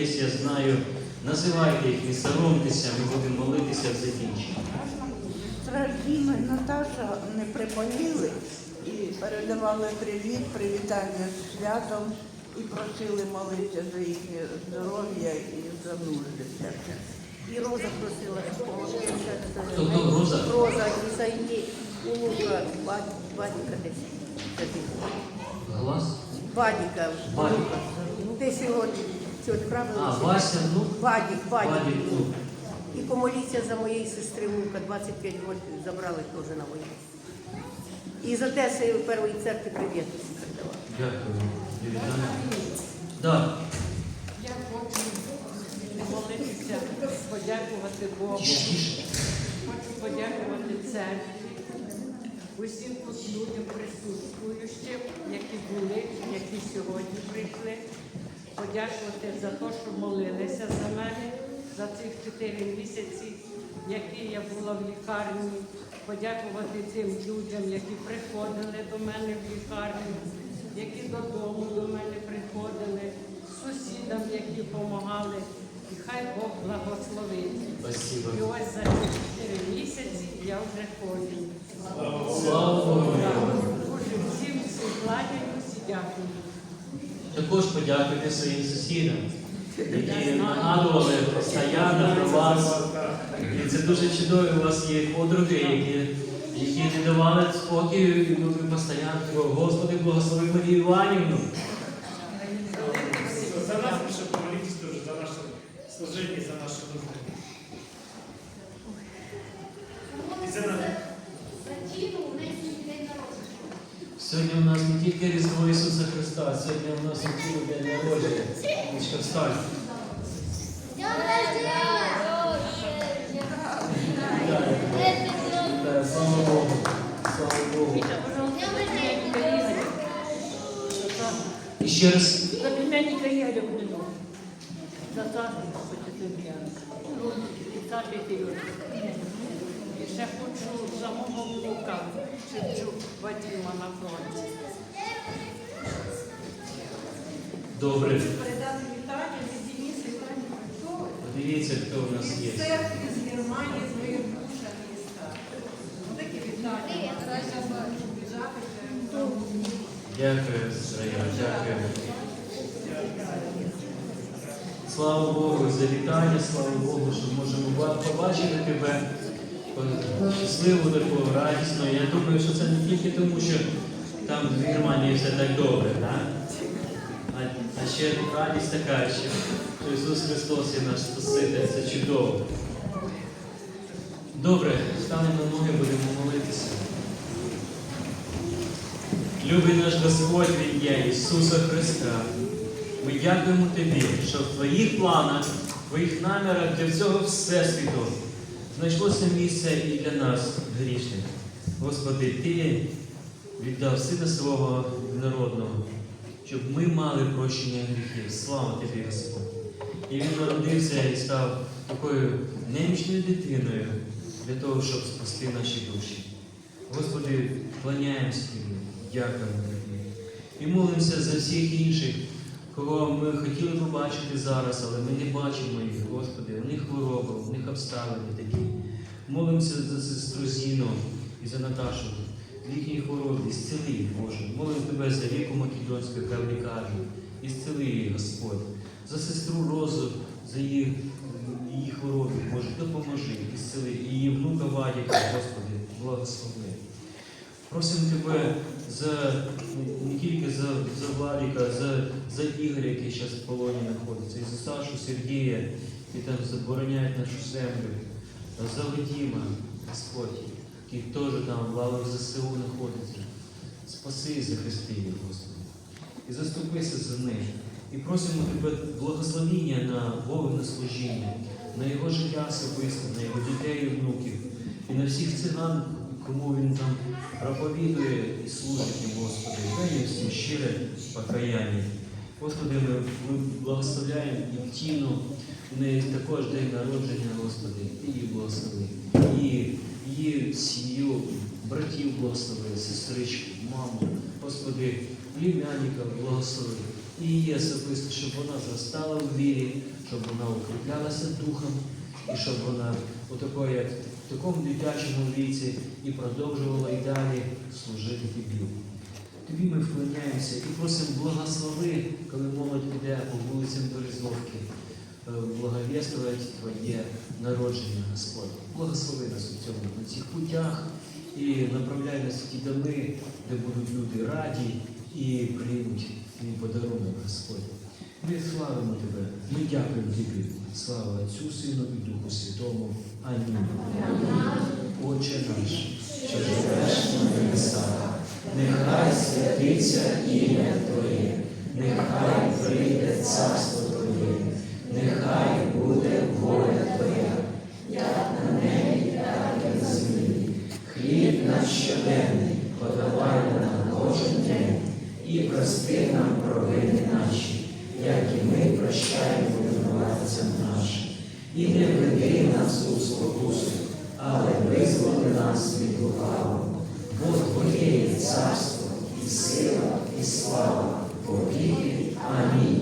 є, я знаю. Називайте їх, не соромтеся, ми будемо молитися в закінченні. Діма Наташа не приболіли і передавали привіт, привітання з святом і просили молитися за їхнє здоров'я і за нужди. І Роза просила, хто, Роза? Роза, і за її онука, бать- батька десь. Глас? Бадіка. Бадіка. Ну, десь сьогодні правильно? А, Вася, ну, Бадік, Бадік. Вадик, ну. І помоліться за моєї сестри внука, 25 років забрали теж на війну. І з Одеси першої церкви привіт усім передавали. Дякую. Вітання. Да. Я хочу молитися, подякувати Богу. Хочу подякувати церкві, усім тут людям присутствуючим, які були, які сьогодні прийшли. Подякувати за те, що молилися за мене за цих чотири місяці, які я була в лікарні. Подякувати тим людям, які приходили до мене в лікарню, які додому до мене приходили, сусідам, які допомагали. І хай Бог благословить. І ось за ці чотири місяці я вже ходжу. Слава Богу. Дуже всім всім кланяю, всі дякую. Також подякуйте своїм сусідам, які нагадували постійно про вас. І це дуже чудово, у вас є подруги, які, які не давали спокою, і ви постійно Господи, благослови Марію Іванівну. За нас лише помолитесь тоже, за наше служение, за наши нужды. И за нас. Сьогодні у нас не тільки Різдво Ісуса Христа, сьогодні у нас і тіло день народження. Мічка, встань. Слава Богу. Слава Богу. І ще раз За племянника Игоря Блинова. За Сашу Потетем'я. І Саші Сережа. І ще хочу за мого внука Шевчук Вадима на фронті. Добре. передати вітання від Дениса і Тані Пальцової. Подивіться, хто у нас є. Церкви з Германії, з моїх душа міста. Такі вітання. Наразі я бачу біжати. Дякую, Зрая, дякую. Слава Богу за вітання, слава Богу, що можемо побачити тебе щасливу, таку радісну. Я думаю, що це не тільки тому, що там в Германії все так добре, так? А, ще радість така, що Ісус Христос є наш Спаситель, це чудово. Добре, станемо ноги, будемо молитися. Любий наш Господь в ім'я Ісуса Христа. Ми дякуємо Тобі, що в Твоїх планах, в Твоїх намірах для всього Всесвіту знайшлося місце і для нас, грішних. Господи, Ти віддав Сина свого народного, щоб ми мали прощення гріхів. Слава Тобі, Господь! І Він народився і став такою немічною дитиною для того, щоб спасти наші душі. Господи, кланяємося Тобі, дякуємо Тобі. І молимося за всіх інших, кого ми хотіли побачити зараз, але ми не бачимо їх, Господи, у них хвороба, у них обставини такі. Молимося за сестру Зіну і за Наташу, в їхній хворобі, зціли їх, Боже. Молимо Тебе за віку Македонську, яка в лікарні, і зціли її, Господь. За сестру Розу, за її, її хворобі, Боже, допоможи, і зціли. І її внука Вадіка, Господи, благослови. Просимо Тебе за, не тільки за, за Владіка, за, за Ігоря, який зараз в полоні знаходиться, і за Сашу Сергія, які там забороняють нашу землю, за Вадима, Господь, який теж там в лавах ЗСУ знаходиться. Спаси і захисти їх, Господи. І заступися за них. І просимо Тебе благословіння на Вовне служіння, на його життя особисте, на його дітей і внуків, і на всіх циган, кому він там проповідує і служить Господи. Дай їм всім щире покаяння. Господи, ми, ми благословляємо і Тіну, в неї також день народження, Господи, Ти її благослови. І її сім'ю, братів благослови, сестричку, маму, Господи, племянника благослови. і її особисто, щоб вона зростала в вірі, щоб вона укріплялася духом, і щоб вона у такої, в такому дитячому віці і продовжувала і далі служити тобі. Тобі ми вклоняємося і просимо благослови, коли молодь йде по вулицям Березовки, благовествувати Твоє народження, Господь. Благослови нас у цьому, на цих путях і направляй нас в ті доми, де будуть люди раді і приймуть твій подарунок, Господь. Ми славимо Тебе, ми дякуємо Тобі. Слава Отцю, Сину і Духу Святому. Амінь. Отче наш, що живеш на небесах, нехай святиться ім'я Твоє, нехай прийде царство Твоє, нехай буде воля Твоя, як на небі, так і на землі. Хліб наш щоденний подавай нам кожен день і прости нам провини наші, як і ми прощаємо винуватцям нашим. І не веди нас у спокусу, але визволи нас від лукавого. Бо Твоє є царство, і сила, і слава, повіки. Амінь.